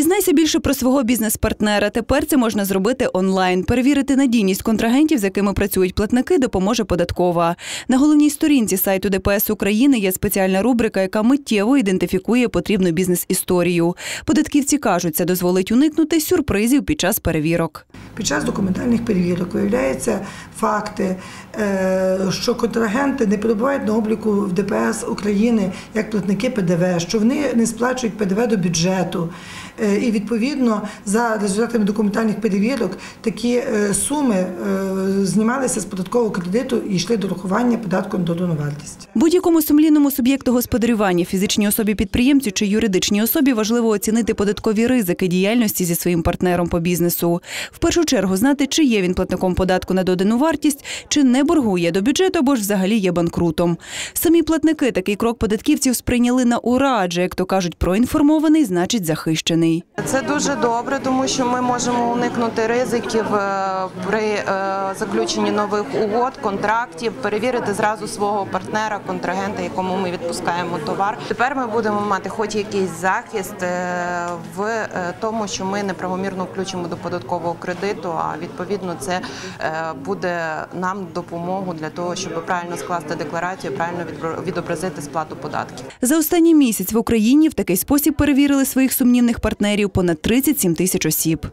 Дізнайся більше про свого бізнес-партнера. Тепер це можна зробити онлайн. Перевірити надійність контрагентів, з якими працюють платники, допоможе податкова. На головній сторінці сайту ДПС України є спеціальна рубрика, яка миттєво ідентифікує потрібну бізнес-історію. Податківці кажуть, це дозволить уникнути сюрпризів під час перевірок. Під час документальних перевірок виявляються факти, е, що контрагенти не перебувають на обліку в ДПС України як платники ПДВ, що вони не сплачують ПДВ до бюджету. Е, І відповідно за результатами документальних перевірок такі е, суми знімалися з податкового кредиту і йшли до рахування податку на додану вартість. Будь-якому сумлінному суб'єкту господарювання, фізичній особі підприємцю чи юридичній особі важливо оцінити податкові ризики діяльності зі своїм партнером по бізнесу. В першу чергу знати, чи є він платником податку на додану вартість, чи не боргує до бюджету або ж взагалі є банкрутом. Самі платники такий крок податківців сприйняли на ура, адже як то кажуть, проінформований значить захищений. Це дуже добре, тому що ми можемо уникнути ризиків е, при е, заключенні нових угод, контрактів, перевірити зразу свого партнера, контрагента, якому ми відпускаємо товар. Тепер ми будемо мати хоч якийсь захист е, в тому, що ми неправомірно включимо до податкового кредиту. А відповідно, це е, буде нам допомогу для того, щоб правильно скласти декларацію, правильно відобразити сплату податків. За останній місяць в Україні в такий спосіб перевірили своїх сумнівних партнерів понад 37 тисяч осіб.